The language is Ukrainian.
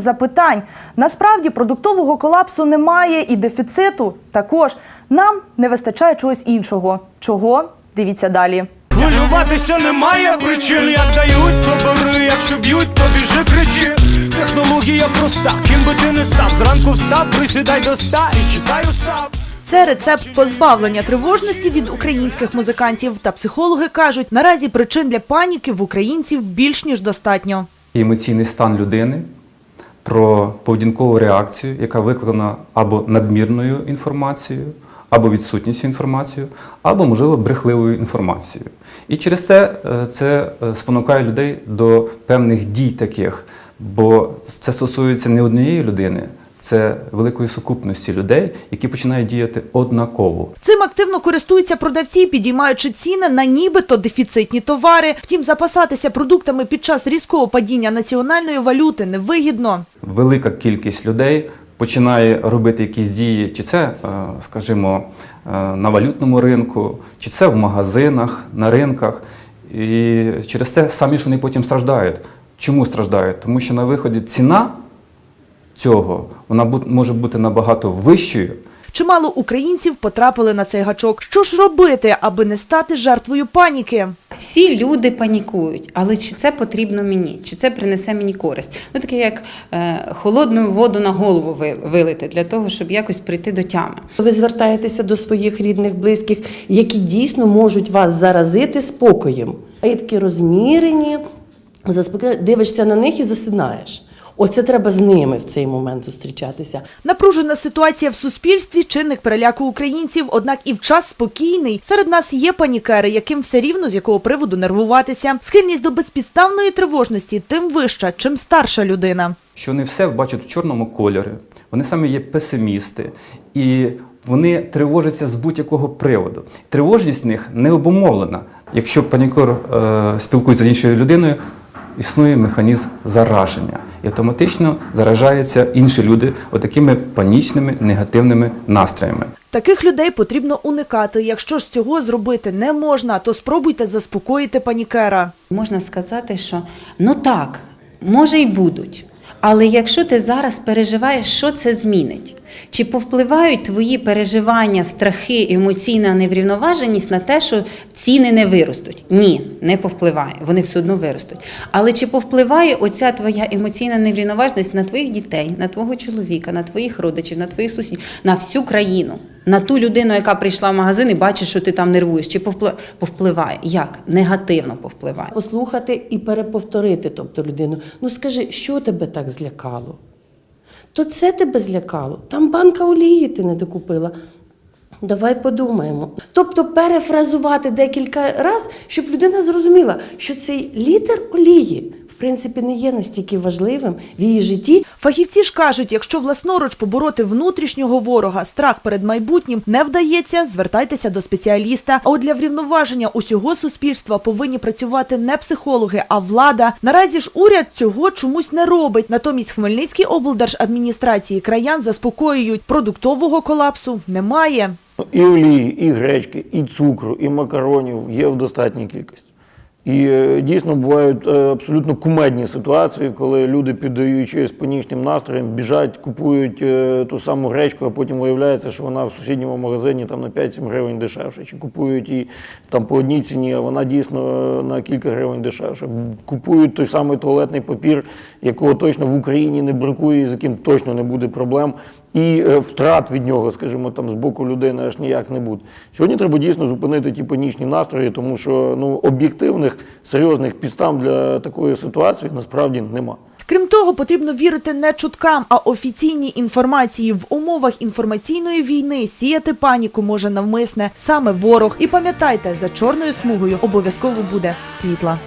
запитань. Насправді продуктового колапсу немає і дефіциту також. Нам не вистачає чогось іншого. Чого? Дивіться далі. Хвилюватися немає причин, як дають, то бери, якщо б'ють, то біжи кричи. Технологія проста, ким би ти не став. Зранку встав, присідай до ста і читай устав. Це рецепт позбавлення тривожності від українських музикантів. Та психологи кажуть, наразі причин для паніки в українців більш ніж достатньо. емоційний стан людини, про поведінкову реакцію, яка викликана або надмірною інформацією, або відсутністю інформації, або, можливо, брехливою інформацією. І через те е, це е, спонукає людей до певних дій таких, бо це стосується не однієї людини. Це великої сукупності людей, які починають діяти однаково. Цим активно користуються продавці, підіймаючи ціни на нібито дефіцитні товари. Втім, запасатися продуктами під час різкого падіння національної валюти невигідно. велика кількість людей починає робити якісь дії, чи це, е, скажімо, е, на валютному ринку, чи це в магазинах, на ринках. І через це самі ж вони потім страждають. Чому страждають? Тому що на виході ціна цього вона бу- може бути набагато вищою, Чимало українців потрапили на цей гачок. Що ж робити, аби не стати жертвою паніки? Всі люди панікують, але чи це потрібно мені? Чи це принесе мені користь? Ну таке як е, холодну воду на голову ви- вилити для того, щоб якось прийти до тями. Ви звертаєтеся до своїх рідних, близьких, які дійсно можуть вас заразити спокоєм. А є такі розмірені, дивишся на них і засинаєш. Оце треба з ними в цей момент зустрічатися. Напружена ситуація в суспільстві чинник переляку українців, однак і в час спокійний. Серед нас є панікери, яким все рівно з якого приводу нервуватися. Схильність до безпідставної тривожності тим вища, чим старша людина. що вони все бачать в чорному кольорі, вони саме є песимісти, і вони тривожаться з будь-якого приводу. Тривожність в них не обумовлена. Якщо панікор е, спілкується з іншою людиною, існує механізм зараження. І автоматично заражаються інші люди отакими панічними негативними настроями. Таких людей потрібно уникати. Якщо ж цього зробити не можна, то спробуйте заспокоїти панікера. Можна сказати, що ну так, може й будуть. Але якщо ти зараз переживаєш, що це змінить? Чи повпливають твої переживання, страхи, емоційна неврівноваженість на те, що ціни не виростуть? Ні, не повпливає. Вони все одно виростуть. Але чи повпливає оця твоя емоційна неврівноваженість на твоїх дітей, на твого чоловіка, на твоїх родичів, на твоїх сусідів, на всю країну? На ту людину, яка прийшла в магазин і бачить, що ти там нервуєш, чи повпли- повпливає? Як? Негативно повпливає. Послухати і переповторити, тобто людину. Ну скажи, що тебе так злякало? То це тебе злякало. Там банка олії ти не докупила. Давай подумаємо. Тобто перефразувати декілька разів, щоб людина зрозуміла, що цей літр олії в принципі не є настільки важливим в її житті, Фахівці ж кажуть, якщо власноруч побороти внутрішнього ворога, страх перед майбутнім не вдається, звертайтеся до спеціаліста. А от для врівноваження усього суспільства повинні працювати не психологи, а влада. Наразі ж уряд цього чомусь не робить. Натомість в Хмельницькій облдержадміністрації краян заспокоюють, продуктового колапсу немає. І олії, і гречки, і цукру, і макаронів є в достатній кількості. І е, дійсно бувають е, абсолютно кумедні ситуації, коли люди, піддаючись панічним настроям, біжать, купують е, ту саму гречку, а потім виявляється, що вона в сусідньому магазині там на 5-7 гривень дешевше. Чи купують її там по одній ціні, а вона дійсно на кілька гривень дешевше. Купують той самий туалетний папір, якого точно в Україні не бракує, і з яким точно не буде проблем. І е, втрат від нього, скажімо, там з боку людини аж ніяк не буде. Сьогодні треба дійсно зупинити ті панічні настрої, тому що ну об'єктивних серйозних підстав для такої ситуації насправді нема. Крім того, потрібно вірити не чуткам, а офіційній інформації. В умовах інформаційної війни сіяти паніку може навмисне саме ворог. І пам'ятайте, за чорною смугою обов'язково буде світла.